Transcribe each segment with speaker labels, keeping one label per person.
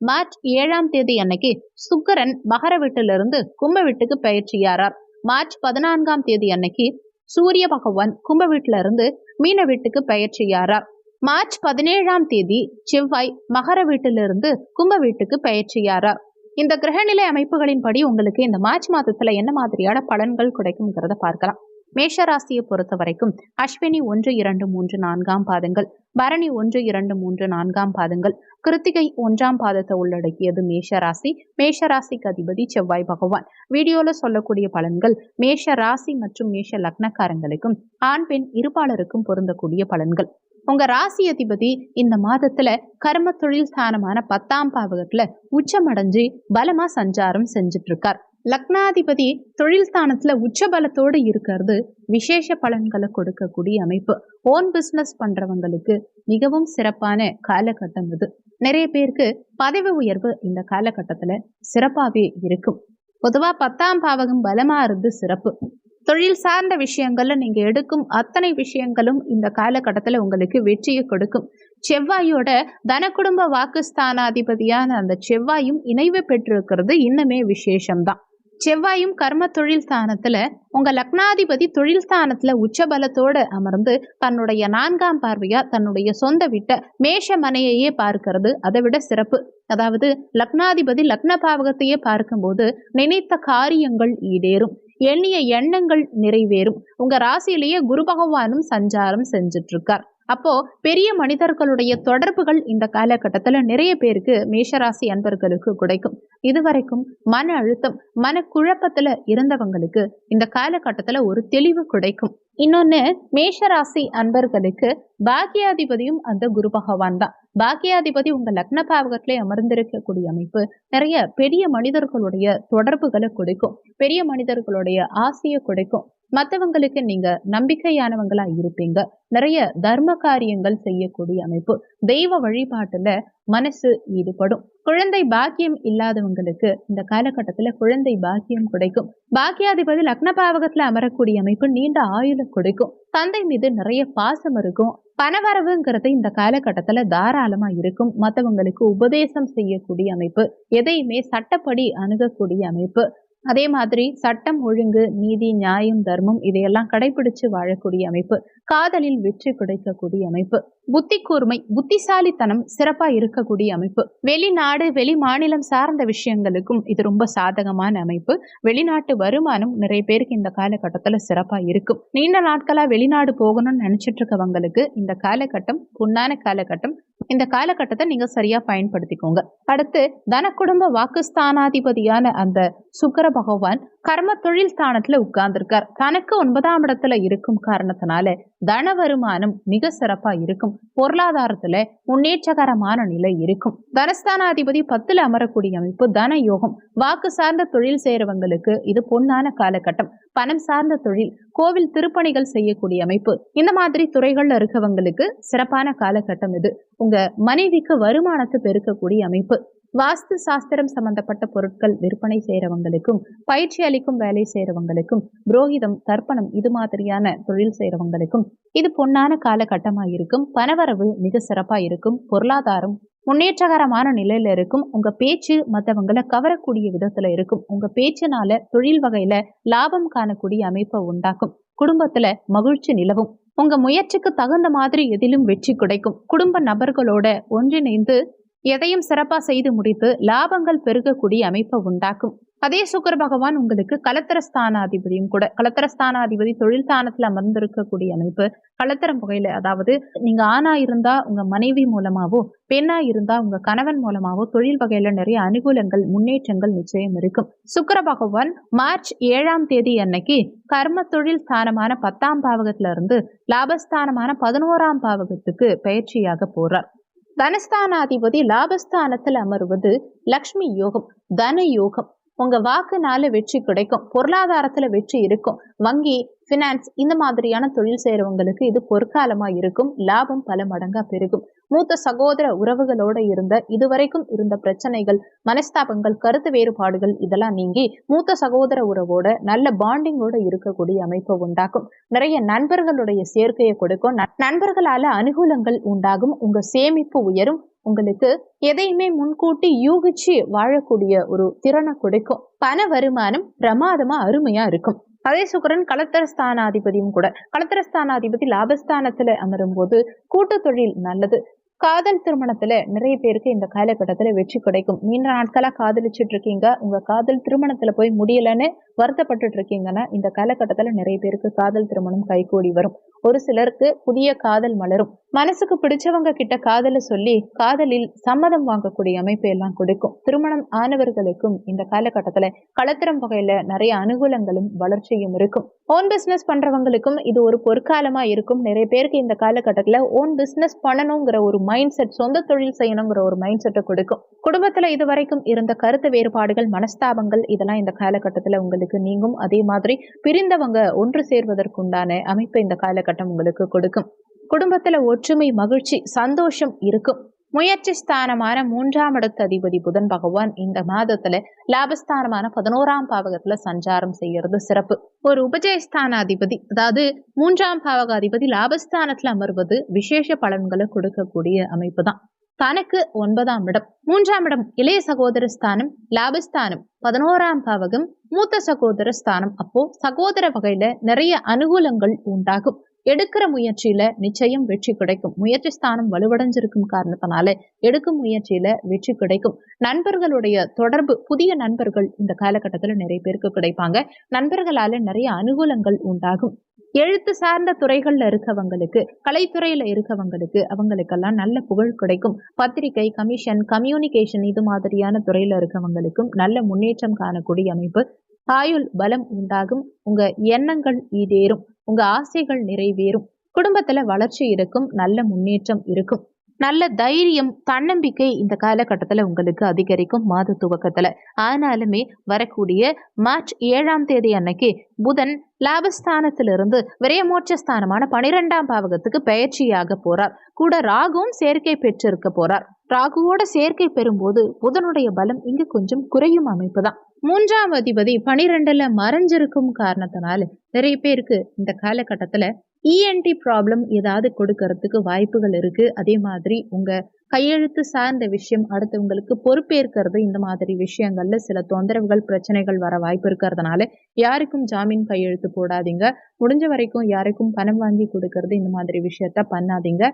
Speaker 1: March ஏழாம் தேதி அன்னைக்கு சுக்கரன் மகர வீட்டிலிருந்து கும்ப வீட்டுக்கு பயிற்சியாரார். மார்ச் பதினான்காம் தேதி அன்னைக்கு சூரிய பகவான் கும்ப வீட்டுல இருந்து மீன வீட்டுக்கு பயிற்சியாரார். மார்ச் பதினேழாம் தேதி செவ்வாய் மகர வீட்டிலிருந்து கும்ப வீட்டுக்கு பயிற்சியாரார். இந்த கிரகநிலை அமைப்புகளின்படி உங்களுக்கு இந்த மார்ச் மாதத்துல என்ன மாதிரியான பலன்கள் கிடைக்கும்ங்கிறத பார்க்கலாம். மேஷ ராசியை பொறுத்த வரைக்கும் அஸ்வினி ஒன்று இரண்டு மூன்று நான்காம் பாதங்கள் பரணி ஒன்று இரண்டு மூன்று நான்காம் பாதங்கள் கிருத்திகை ஒன்றாம் பாதத்தை உள்ளடக்கியது மேஷ ராசி மேஷ ராசிக்கு அதிபதி செவ்வாய் பகவான். வீடியோல சொல்லக்கூடிய பலன்கள் மேஷ ராசி மற்றும் மேஷ லக்னக்காரங்களுக்கும் ஆண் பெண் இருபாளருக்கும் பொருந்தக்கூடிய பலன்கள். உங்க ராசி அதிபதி இந்த மாதத்துல கர்ம தொழில் ஸ்தானமான பத்தாம் பாவகத்துல உச்சமடைஞ்சு பலமா சஞ்சாரம் செஞ்சுட்டு இருக்கார். லக்னாதிபதி தொழில் ஸ்தானத்துல உச்ச பலத்தோடு இருக்கிறது. விசேஷ பலன்களை கொடுக்கக்கூடிய அமைப்பு. ஓன் பிசினஸ் பண்றவங்களுக்கு மிகவும் சிறப்பான காலகட்டம் இது. நிறைய பேருக்கு பதவி உயர்வு இந்த காலகட்டத்துல சிறப்பாகவே இருக்கும். பொதுவா பத்தாம் பாவகம் பலமா இருந்து சிறப்பு. தொழில் சார்ந்த விஷயங்கள்ல நீங்க எடுக்கும் அத்தனை விஷயங்களும் இந்த காலகட்டத்துல உங்களுக்கு வெற்றியை கொடுக்கும். செவ்வாயோட தன குடும்ப வாக்குஸ்தானாதிபதியான அந்த செவ்வாயும் இணைவு பெற்றிருக்கிறது. இன்னுமே விசேஷம்தான். செவ்வாயும் கர்ம தொழில் ஸ்தானத்துல உங்க லக்னாதிபதி தொழில் ஸ்தானத்துல உச்சபலத்தோட அமர்ந்து தன்னுடைய நான்காம் பார்வையா தன்னுடைய சொந்த விட்ட மேஷ மனையையே பார்க்கிறது. அதை விட சிறப்பு. அதாவது லக்னாதிபதி லக்ன பாவகத்தையே பார்க்கும்போது நினைத்த காரியங்கள் ஈடேறும். எண்ணிய எண்ணங்கள் நிறைவேறும். உங்க ராசியிலேயே குரு பகவானும் சஞ்சாரம் செஞ்சிட்டு இருக்கார் அப்போ பெரிய மனிதர்களுடைய தொடர்புகள் இந்த காலகட்டத்தில் நிறைய பேருக்கு மேஷராசி அன்பர்களுக்கு கிடைக்கும். இதுவரைக்கும் மன அழுத்தம் மன குழப்பத்துல இருந்தவங்களுக்கு இந்த காலகட்டத்துல ஒரு தெளிவு கிடைக்கும். இன்னொன்னு மேஷராசி அன்பர்களுக்கு பாக்கியாதிபதியும் அந்த குரு பகவான் தான். பாக்கியாதிபதி உங்க லக்ன பாவகத்திலே அமர்ந்திருக்கக்கூடிய அமைப்பு நிறைய பெரிய மனிதர்களுடைய தொடர்புகளை கொடுக்கும். பெரிய மனிதர்களுடைய ஆசையை கொடுக்கும். மற்றவங்களுக்கு நீங்க நம்பிக்கையானவங்களா இருப்பீங்க. நிறைய தர்ம காரியங்கள் செய்யக்கூடிய அமைப்பு. தெய்வ வழிபாட்டுல மனசு ஈடுபடும். குழந்தை பாக்கியம் இல்லாதவங்களுக்கு இந்த காலகட்டத்துல குழந்தை பாக்கியம் கிடைக்கும். பாக்கியாதிபதி லக்ன பாவகத்தில் அமரக்கூடிய அமைப்பு நீண்ட ஆயுள கொடுக்கும். தந்தை மீது நிறைய பாசம் இருக்கும். பணவரவுங்கிறது இந்த காலகட்டத்துல தாராளமா இருக்கும். மற்றவங்களுக்கு உபதேசம் செய்யக்கூடிய அமைப்பு. எதையுமே சட்டப்படி அணுகக்கூடிய அமைப்பு. அதே மாதிரி சட்டம் ஒழுங்கு நீதி நியாயம் தர்மம் இதையெல்லாம் கடைபிடிச்சு வாழக்கூடிய அமைப்பு காதலில் வெற்றி கிடைக்கக்கூடிய அமைப்பு புத்தி கூர்மை புத்திசாலித்தனம் சிறப்பா இருக்கக்கூடிய அமைப்பு வெளிநாடு வெளி மாநிலம் சார்ந்த விஷயங்களுக்கும் இது ரொம்ப சாதகமான அமைப்பு வெளிநாட்டு வருமானம் நிறைய பேருக்கு இந்த காலகட்டத்துல சிறப்பா இருக்கும். நீண்ட நாட்களா வெளிநாடு போகணும்னு நினைச்சிட்டு இருக்கவங்களுக்கு இந்த காலகட்டம் பொன்னான காலகட்டம் இந்த காலகட்டத்தை நீங்க சரியா பயன்படுத்திக்கோங்க. அடுத்து தன குடும்ப வாக்குஸ்தானாதிபதியான அந்த சுக்கர பகவான் கர்ம தொழில் ஸ்தானத்துல உட்கார்ந்துருக்கார். தனக்கு ஒன்பதாம் இடத்துல இருக்கும் காரணத்தினால தன வருமானம் மிக சிறப்பா இருக்கும். பொருளாதாரத்துல முன்னேற்றகரமான நிலை இருக்கும். தனஸ்தானாதிபதி பத்துல அமரக்கூடிய அமைப்பு தன யோகம் வாக்கு சார்ந்த தொழில் செய்யறவங்களுக்கு இது பொன்னான காலகட்டம். பணம் சார்ந்த தொழில் கோவில் திருப்பணிகள் செய்யக்கூடிய அமைப்பு. இந்த மாதிரி துறைகள்ல இருக்கவங்களுக்கு சிறப்பான காலகட்டம் இது. உங்க மனைவிக்கு வருமானத்தை பெருக்கக்கூடிய அமைப்பு. வாஸ்து சாஸ்திரம் சம்பந்தப்பட்ட பொருட்கள் விற்பனை செய்றவங்களுக்கும் பயிற்சி அளிக்கும் வேலை செய்யறவங்களுக்கும் புரோகிதம் தர்ப்பணம் இது மாதிரியான தொழில் செய்றவங்களுக்கும் இது பொன்னான காலகட்டமாக இருக்கும். பணவரவு மிக சிறப்பா இருக்கும். பொருளாதாரம் முன்னேற்றகரமான நிலையில இருக்கும். உங்க பேச்சு மற்றவங்களை கவரக்கூடிய விதத்துல இருக்கும். உங்க பேச்சினால தொழில் வகையில லாபம் காணக்கூடிய அமைப்பை உண்டாக்கும். குடும்பத்துல மகிழ்ச்சி நிலவும். உங்க முயற்சிக்கு தகுந்த மாதிரி எதிலும் வெற்றி கிடைக்கும். குடும்ப நபர்களோட ஒன்றிணைந்து எதையும் சிறப்பா செய்து முடித்து லாபங்கள் பெருகக்கூடிய அமைப்பை உண்டாக்கும். அதே சுக்கர பகவான் உங்களுக்கு கலத்திரஸ்தானாதிபதியும் கூட கலத்திரஸ்தானாதிபதி தொழில் ஸ்தானத்துல அமர்ந்திருக்கக்கூடிய அமைப்பு கலத்திரம் புகையில அதாவது நீங்க ஆணா இருந்தா உங்க மனைவி மூலமாவோ பெண்ணா இருந்தா உங்க கணவன் மூலமாவோ தொழில் வகையில நிறைய அனுகூலங்கள் முன்னேற்றங்கள் நிச்சயம் இருக்கும். சுக்கர பகவான் மார்ச் ஏழாம் தேதி அன்னைக்கு கர்ம தொழில் ஸ்தானமான பத்தாம் பாவகத்துல இருந்து லாபஸ்தானமான பதினோராம் பாவகத்துக்கு பயிற்சியாக போறார். தனஸ்தானாதிபதி லாபஸ்தானத்தில் அமர்வது லக்ஷ்மி யோகம் தன யோகம் உங்க வாக்குனால வெற்றி கிடைக்கும். பொருளாதாரத்துல வெற்றி இருக்கும். வங்கி ஃபினான்ஸ் இந்த மாதிரியான தொழில் செய்கிறவங்களுக்கு இது பொற்காலமா இருக்கும். லாபம் பல மடங்கா பெருகும். மூத்த சகோதர உறவுகளோட இருந்த இதுவரைக்கும் இருந்த பிரச்சனைகள் மனஸ்தாபங்கள் கருத்து வேறுபாடுகள் இதெல்லாம் நீங்கி மூத்த சகோதர உறவோட நல்ல பாண்டிங்கோட இருக்கக்கூடிய அமைப்பை உண்டாக்கும். நிறைய நண்பர்களுடைய சேர்க்கையை கொடுக்கும். ந- நண்பர்களால அனுகூலங்கள் உண்டாகும். உங்க சேமிப்பு உயரும். உங்களுக்கு எதையுமே முன்கூட்டி யூகிச்சு வாழக்கூடிய ஒரு திறனை கொடுக்கும். பண வருமானம் பிரமாதமா அருமையா இருக்கும். அதே சுக்கரன் களத்திர ஸ்தானாதிபதியும் கூட. கலத்தரஸ்தானாதிபதி லாபஸ்தானத்துல அமரும் போது கூட்டு தொழில் நல்லது. காதல் திருமணத்துல நிறைய பேருக்கு இந்த காலகட்டத்துல வெற்றி கிடைக்கும். நீண்ட நாட்களா காதலிச்சுட்டு இருக்கீங்க உங்க காதல் திருமணத்துல போய் முடியலன்னு வருத்தப்பட்டுட்டு இருக்கீங்கன்னா இந்த காலகட்டத்துல நிறைய பேருக்கு காதல் திருமணம் கைகூடி வரும். ஒரு சிலருக்கு புதிய காதல் மலரும். மனசுக்கு பிடிச்சவங்க கிட்ட காதலை சொல்லி காதலில் சம்மதம் வாங்கக்கூடிய அமைப்பை எல்லாம் கொடுக்கும். திருமணம் ஆனவர்களுக்கும் இந்த காலகட்டத்துல களத்திரம் வகையில நிறைய அனுகூலங்களும் வளர்ச்சியும் இருக்கும். ஓன் பிஸ்னஸ் பண்றவங்களுக்கும் இது ஒரு பொற்காலமா இருக்கும். நிறைய பேருக்கு இந்த காலகட்டத்துல ஓன் பிஸ்னஸ் பண்ணணுங்கிற ஒரு மைண்ட் செட் சொந்த தொழில் செய்யணுங்கிற ஒரு மைண்ட் செட்டை கொடுக்கும். குடும்பத்துல இது வரைக்கும் இருந்த கருத்து வேறுபாடுகள் மனஸ்தாபங்கள் இதெல்லாம் இந்த காலகட்டத்துல உங்களுக்கு நீங்கும். அதே மாதிரி பிரிந்தவங்க ஒன்று சேர்வதற்குண்டான அமைப்பு இந்த காலகட்டம் உங்களுக்கு கொடுக்கும். குடும்பத்துல ஒற்றுமை மகிழ்ச்சி சந்தோஷம் இருக்கும். முயற்சி ஸ்தானமான மூன்றாம் இடத்து அதிபதி புதன் பகவான் இந்த மாதத்துல லாபஸ்தானமான பதினோராம் பாவகத்துல சஞ்சாரம் செய்யறது சிறப்பு. ஒரு உபஜயஸ்தான அதிபதி அதாவது மூன்றாம் பாவக அதிபதி லாபஸ்தானத்துல அமர்வது விசேஷ பலன்களை கொடுக்கக்கூடிய அமைப்பு தான் தனக்கு ஒன்பதாம் இடம். மூன்றாம் இடம் இளைய சகோதர ஸ்தானம் லாபஸ்தானம். பதினோராம் பாவகம் மூத்த சகோதர ஸ்தானம். அப்போ சகோதர வகையில நிறைய அனுகூலங்கள் உண்டாகும். எடுக்கிற முயற்சியில நிச்சயம் வெற்றி கிடைக்கும். முயற்சி ஸ்தானம் வலுவடைஞ்சிருக்கும் காரணத்தினால எடுக்கும் முயற்சியில வெற்றி கிடைக்கும். நண்பர்களுடைய தொடர்பு புதிய நண்பர்கள் இந்த காலகட்டத்துல நிறைய பேருக்கு கிடைப்பாங்க. நண்பர்களால நிறைய அனுகூலங்கள் உண்டாகும். எழுத்து சார்ந்த துறைகள்ல இருக்கவங்களுக்கு கலைத்துறையில இருக்கவங்களுக்கு அவங்களுக்கெல்லாம் நல்ல புகழ் கிடைக்கும். பத்திரிகை கமிஷன் கம்யூனிகேஷன் இது மாதிரியான துறையில இருக்கவங்களுக்கும் நல்ல முன்னேற்றம் காணக்கூடிய அமைப்பு ஆயுள் பலம் உண்டாகும். உங்க எண்ணங்கள் ஈடேறும். உங்க ஆசைகள் நிறைவேறும். குடும்பத்துல வளர்ச்சி இருக்கும். நல்ல முன்னேற்றம் இருக்கும். நல்ல தைரியம் தன்னம்பிக்கை இந்த காலகட்டத்துல உங்களுக்கு அதிகரிக்கும் மாத துவக்கத்துல. ஆனாலுமே வரக்கூடிய மார்ச் ஏழாம் தேதி அன்னைக்கு புதன் லாபஸ்தானத்திலிருந்து விரயமோட்ச ஸ்தானமான பனிரெண்டாம் பாவகத்துக்கு பயிற்சியாக போறார். கூட ராகுவும் சேர்க்கை பெற்றிருக்க போறார். ராகுவோட சேர்க்கை பெறும்போது புதனுடைய பலம் இங்கு கொஞ்சம் குறையும் அமைப்பு தான் மூன்றாம் அதிபதி பனிரெண்டுல மறைஞ்சிருக்கும் காரணத்தினால நிறைய பேருக்கு இந்த காலகட்டத்துல இஎன்டி ப்ராப்ளம் ஏதாவது கொடுக்கறதுக்கு வாய்ப்புகள் இருக்கு. அதே மாதிரி உங்க கையெழுத்து சார்ந்த விஷயம் அடுத்தவங்களுக்கு பொறுப்பேற்கிறது இந்த மாதிரி விஷயங்கள்ல சில தொந்தரவுகள் பிரச்சனைகள் வர வாய்ப்பு இருக்கிறதுனால யாருக்கும் ஜாமீன் கையெழுத்து போடாதீங்க. முடிஞ்ச வரைக்கும் யாருக்கும் பணம் வாங்கி கொடுக்கறது இந்த மாதிரி விஷயத்த பண்ணாதீங்க.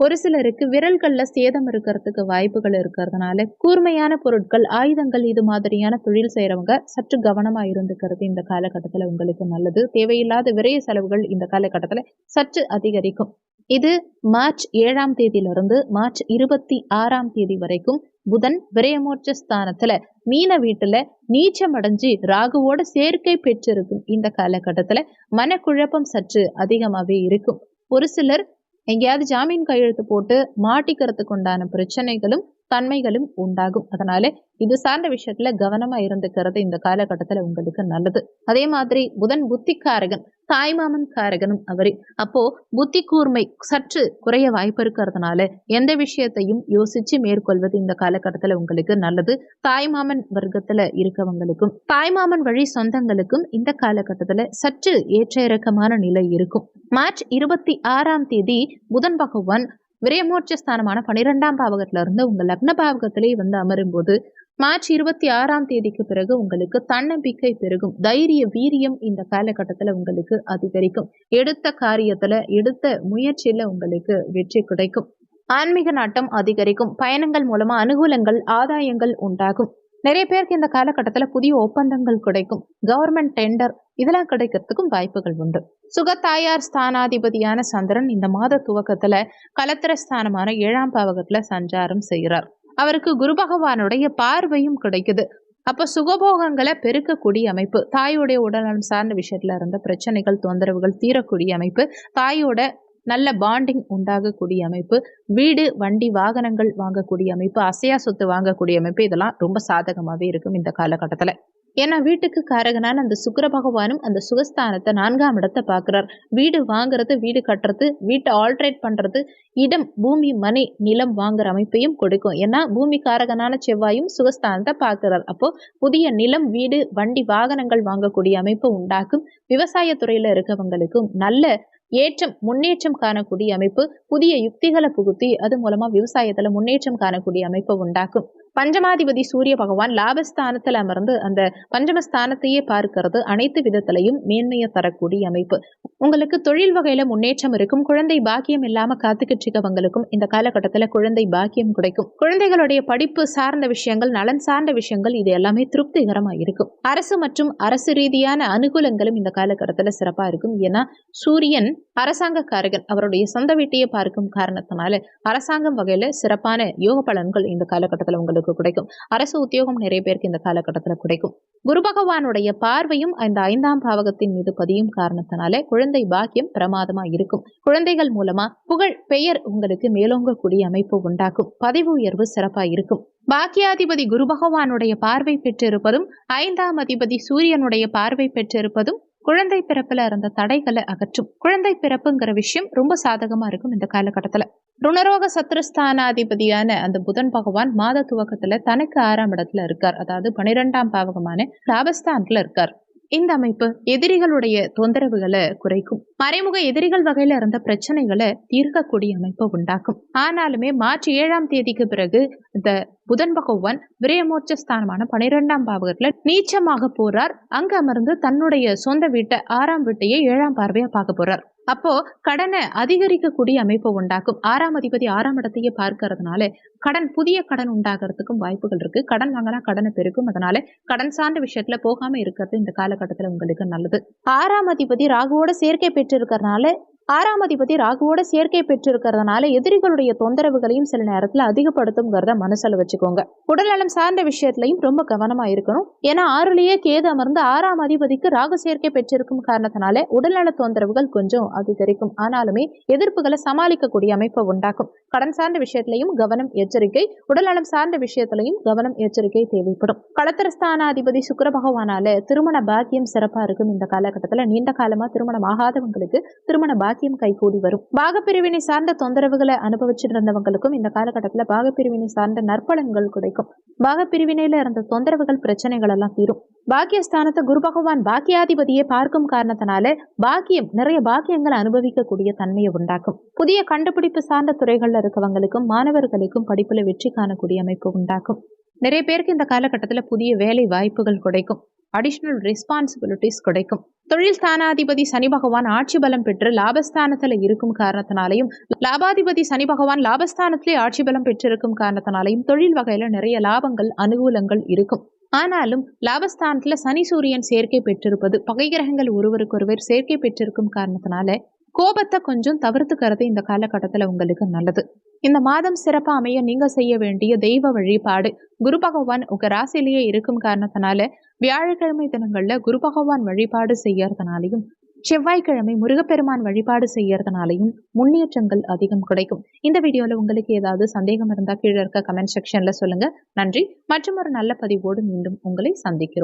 Speaker 1: ஒரு சிலருக்கு விரல்கள்ல சேதம் இருக்கிறதுக்கு வாய்ப்புகள் இருக்கிறதுனால கூர்மையான பொருட்கள் ஆயுதங்கள் இது மாதிரியான தொழில் செய்யறவங்க சற்று கவனமா இருந்துக்கிறது இந்த காலகட்டத்துல உங்களுக்கு நல்லது. தேவையில்லாத விரைய செலவுகள் இந்த காலகட்டத்துல சற்று அதிகரிக்கும். இது மார்ச் ஏழாம் தேதியிலிருந்து மார்ச் இருபத்தி ஆறாம் தேதி வரைக்கும் புதன் விரயமோட்ச ஸ்தானத்துல மீன வீட்டுல நீச்சம் அடைஞ்சு ராகுவோட சேர்க்கை பெற்றிருக்கும் இந்த காலகட்டத்துல மனக்குழப்பம் சற்று அதிகமாவே இருக்கும். ஒரு சிலர் எங்கேயாவது ஜாமீன் கையெழுத்து போட்டு மாட்டிக்கிறதுக்கு உண்டான பிரச்சனைகளும் தன்மைகளும் உண்டாகும். அதனால இது சார்ந்த விஷயத்துல கவனமா இருந்துக்கிறது இந்த காலகட்டத்துல உங்களுக்கு நல்லது. அதே மாதிரி புதன் புத்திக்காரகன் தாய்மாமன் காரகனும் அவரே அப்போ புத்தி கூர்மை சற்று குறைய வாய்ப்பு இருக்கிறதுனால எந்த விஷயத்தையும் யோசிச்சு மேற்கொள்வது இந்த காலகட்டத்துல உங்களுக்கு நல்லது. தாய்மாமன் வர்க்கத்துல இருக்கவங்களுக்கும் தாய்மாமன் வழி சொந்தங்களுக்கும் இந்த காலகட்டத்துல சற்று ஏற்ற இறக்கமான நிலை இருக்கும். மார்ச் இருபத்தி ஆறாம் தேதி புதன் பகவான் விரயமோட்ச ஸ்தானமான பனிரெண்டாம் பாவகத்துல இருந்து உங்க லக்ன பாவகத்திலே வந்து அமரும் போது மார்ச் இருபத்தி ஆறாம் தேதிக்கு பிறகு உங்களுக்கு தன்னம்பிக்கை பெருகும். தைரிய வீரியம் இந்த காலகட்டத்துல உங்களுக்கு அதிகரிக்கும். எடுத்த காரியத்துல எடுத்த முயற்சியில உங்களுக்கு வெற்றி கிடைக்கும். ஆன்மீக நாட்டம் அதிகரிக்கும். பயணங்கள் மூலமா அனுகூலங்கள் ஆதாயங்கள் உண்டாகும். நிறைய பேருக்கு இந்த காலகட்டத்துல புதிய ஒப்பந்தங்கள் கிடைக்கும். கவர்மெண்ட் டெண்டர் இதெல்லாம் கிடைக்கிறதுக்கும் வாய்ப்புகள் உண்டு. சுகத்தாயார் ஸ்தானாதிபதியான சந்திரன் இந்த மாத துவக்கத்துல கலத்திர ஸ்தானமான ஏழாம் பாவகத்துல சஞ்சாரம் செய்கிறார். அவருக்கு குரு பகவானுடைய பார்வையும் கிடைக்குது. அப்போ சுகபோகங்களை பெருக்கக்கூடிய அமைப்பு தாயோடைய உடல்நலம் சார்ந்த விஷயத்துல இருந்த பிரச்சனைகள் தொந்தரவுகள் தீரக்கூடிய அமைப்பு தாயோட நல்ல பாண்டிங் உண்டாகக்கூடிய அமைப்பு வீடு வண்டி வாகனங்கள் வாங்கக்கூடிய அமைப்பு அசையா சொத்து வாங்கக்கூடிய அமைப்பு இதெல்லாம் ரொம்ப சாதகமாகவே இருக்கும் இந்த காலகட்டத்தில். ஏன்னா வீட்டுக்கு காரகனான அந்த சுக்கர பகவானும் அந்த சுகஸ்தானத்தை நான்காம் இடத்தை பார்க்குறார். வீடு வாங்குறது வீடு கட்டுறது வீட்டை ஆல்ட்ரேட் பண்ணுறது இடம் பூமி மனை நிலம் வாங்குற அமைப்பையும் கொடுக்கும். ஏன்னா பூமி காரகனான செவ்வாயும் சுகஸ்தானத்தை பார்க்குறார். அப்போ புதிய நிலம் வீடு வண்டி வாகனங்கள் வாங்கக்கூடிய அமைப்பு உண்டாக்கும் விவசாயத்துறையில் இருக்கவங்களுக்கும் நல்ல ஏற்றம் முன்னேற்றம் காணக்கூடிய அமைப்பு புதிய யுக்திகளை புகுத்தி அது மூலமா விவசாயத்துல முன்னேற்றம் காணக்கூடிய அமைப்பை உண்டாக்கும். பஞ்சமாதிபதி சூரிய பகவான் லாபஸ்தானத்தில் அமர்ந்து அந்த பஞ்சமஸ்தானத்தையே பார்க்கிறது அனைத்து விதத்திலையும் மேன்மையை தரக்கூடிய அமைப்பு. உங்களுக்கு தொழில் வகையில முன்னேற்றம் இருக்கும் குழந்தை பாக்கியம் இல்லாம காத்துக்கிட்டு இருக்கவங்களுக்கும் இந்த காலகட்டத்துல குழந்தை பாக்கியம் கிடைக்கும். குழந்தைகளுடைய படிப்பு சார்ந்த விஷயங்கள் நலன் சார்ந்த விஷயங்கள் இது எல்லாமே திருப்திகரமா இருக்கும். அரசு மற்றும் அரசு ரீதியான அனுகூலங்களும் இந்த காலகட்டத்துல சிறப்பா இருக்கும். ஏன்னா சூரியன் அரசாங்கக்காரகன். அவருடைய சொந்த வீட்டையே பார்க்கும் காரணத்தினால அரசாங்கம் வகையில சிறப்பான யோக பலன்கள் இந்த காலகட்டத்தில் உங்களுக்கு கிடைக்கும். அரசு உத்தியோகம் நிறைய பேருக்கு இந்த காலகட்டத்தில் கிடைக்கும். குரு பகவானுடைய பார்வையும் இந்த ஐந்தாம் பாவகத்தின் மீது பதியும் காரணத்தினாலே குழந்தை பாக்கியம் பிரமாதமா இருக்கும். குழந்தைகள் மூலமா புகழ் பெயர் உங்களுக்கு மேலோங்கக்கூடிய அமைப்பு உண்டாக்கும். பதவி உயர்வு சிறப்பா இருக்கும். பாக்கியாதிபதி குரு பகவானுடைய பார்வை பெற்றிருப்பதும் ஐந்தாம் அதிபதி சூரியனுடைய பார்வை பெற்றிருப்பதும் குழந்தை பிறப்புல இருந்த தடைகளை அகற்றும். குழந்தை பிறப்புங்கிற விஷயம் ரொம்ப சாதகமா இருக்கும் இந்த காலகட்டத்துல. ருணரோக சத்ருஸ்தானாதிபதியான அந்த புதன் பகவான் மாத துவக்கத்துல தனக்கு ஆறாம் இடத்துல இருக்கார். அதாவது பனிரெண்டாம் பாவகமான லாபஸ்தானத்துல இருக்கார். இந்த அமைப்பு எதிரிகளுடைய தொந்தரவுகளை குறைக்கும். மறைமுக எதிரிகள் வகையில இருந்த பிரச்சனைகளை தீர்க்கக்கூடிய அமைப்பை உண்டாக்கும். ஆனாலுமே மார்ச் ஏழாம் தேதிக்கு பிறகு இந்த புதன் பகவான் விரயமோட்ச ஸ்தானமான பனிரெண்டாம் பாவகத்துல நீச்சமாக போறார். அங்க அமர்ந்து தன்னுடைய சொந்த வீட்டை ஆறாம் வீட்டையே ஏழாம் பார்வையா பார்க்க போறார். அப்போ கடனை அதிகரிக்கக்கூடிய அமைப்பு உண்டாக்கும். ஆறாம் அதிபதி ஆறாம் இடத்தையே பார்க்கறதுனால கடன் புதிய கடன் உண்டாகிறதுக்கும் வாய்ப்புகள் இருக்கு. கடன் வாங்கினா கடனை பெருக்கும். அதனால கடன் சார்ந்த விஷயத்துல போகாம இருக்கிறது இந்த காலகட்டத்துல உங்களுக்கு நல்லது. ஆறாம் அதிபதி ராகுவோட சேர்க்கை பெற்றிருக்கிறதுனால ஆறாம் அதிபதி ராகுவோட சேர்க்கை பெற்றிருக்கிறதுனால எதிரிகளுடைய தொந்தரவுகளையும் சில நேரத்துல அதிகப்படுத்தும்ங்கிறத மனசுல வச்சுக்கோங்க. உடல்நலம் சார்ந்த விஷயத்திலையும் ரொம்ப கவனமா இருக்கணும். ஏன்னா ஆறுலயே கேது அமர்ந்து ஆறாம் அதிபதிக்கு ராகு சேர்க்கை பெற்றிருக்கும் காரணத்தினால உடல்நல தொந்தரவுகள் கொஞ்சம் அதிகரிக்கும். ஆனாலுமே எதிர்ப்புகளை சமாளிக்கக்கூடிய அமைப்பை உண்டாக்கும். கடன் சார்ந்த விஷயத்திலையும் கவனம் எச்சரிக்கை உடல்நலம் சார்ந்த விஷயத்திலையும் கவனம் எச்சரிக்கை தேவைப்படும். களத்திரஸ்தானாதிபதி சுக்கர பகவானால திருமண பாக்கியம் சிறப்பா இருக்கும். இந்த காலகட்டத்துல நீண்ட காலமா திருமணம் ஆகாதவங்களுக்கு திருமண பாக்கியம் பாக்கியம் கைகூடி வரும். பாகப்பிரிவினை சார்ந்த தொந்தரவுகளை அனுபவிச்சுட்டு இருந்தவங்களுக்கும் இந்த காலகட்டத்தில் பாகப்பிரிவினை சார்ந்த நற்பலன்கள் கிடைக்கும். பாகப்பிரிவினையில இருந்த தொந்தரவுகள் பிரச்சனைகள் எல்லாம் தீரும். பாக்கியஸ்தானத்தை குரு பகவான் பாக்கியாதிபதியை பார்க்கும் காரணத்தினால பாக்கியம் நிறைய பாக்கியங்களை அனுபவிக்கக்கூடிய தன்மையை உண்டாக்கும். புதிய கண்டுபிடிப்பு சார்ந்த துறைகள்ல இருக்கவங்களுக்கும் மாணவர்களுக்கும் படிப்புல வெற்றி காணக்கூடிய அமைப்பு உண்டாக்கும். நிறைய பேருக்கு இந்த காலகட்டத்தில் புதிய வேலை வாய்ப்புகள் கிடைக்கும். அடிஷ்னல் ரெஸ்பான்சிபிலிட்டிஸ் கிடைக்கும். தொழில் ஸ்தானாதிபதி சனி பகவான் ஆட்சி பலம் பெற்று லாபஸ்தானத்துல இருக்கும் காரணத்தினாலையும் லாபாதிபதி சனி பகவான் லாபஸ்தானத்திலே ஆட்சி பலம் பெற்றிருக்கும் காரணத்தினாலையும் தொழில் வகையில நிறைய லாபங்கள் அனுகூலங்கள் இருக்கும். ஆனாலும் லாபஸ்தானத்துல சனி சூரியன் சேர்க்கை பெற்றிருப்பது பகை கிரகங்கள் ஒருவருக்கொருவர் சேர்க்கை பெற்றிருக்கும் காரணத்தினால கோபத்தை கொஞ்சம் தவிர்த்துக்கிறது இந்த காலகட்டத்துல உங்களுக்கு நல்லது. இந்த மாதம் சிறப்பா அமைய நீங்க செய்ய வேண்டிய தெய்வ வழிபாடு குரு பகவான் உங்க ராசிலேயே இருக்கும் காரணத்தினால வியாழக்கிழமை தினங்கள்ல குரு பகவான் வழிபாடு செய்யறதுனாலையும் செவ்வாய்க்கிழமை முருகப்பெருமான் வழிபாடு செய்யறதுனாலையும் முன்னேற்றங்கள் அதிகம் கிடைக்கும். இந்த வீடியோல உங்களுக்கு ஏதாவது சந்தேகம் இருந்தா கீழே இருக்க கமெண்ட் செக்ஷன்ல சொல்லுங்க. நன்றி. மற்றும் ஒரு நல்ல பதிவோடு மீண்டும் உங்களை சந்திக்கிறோம்.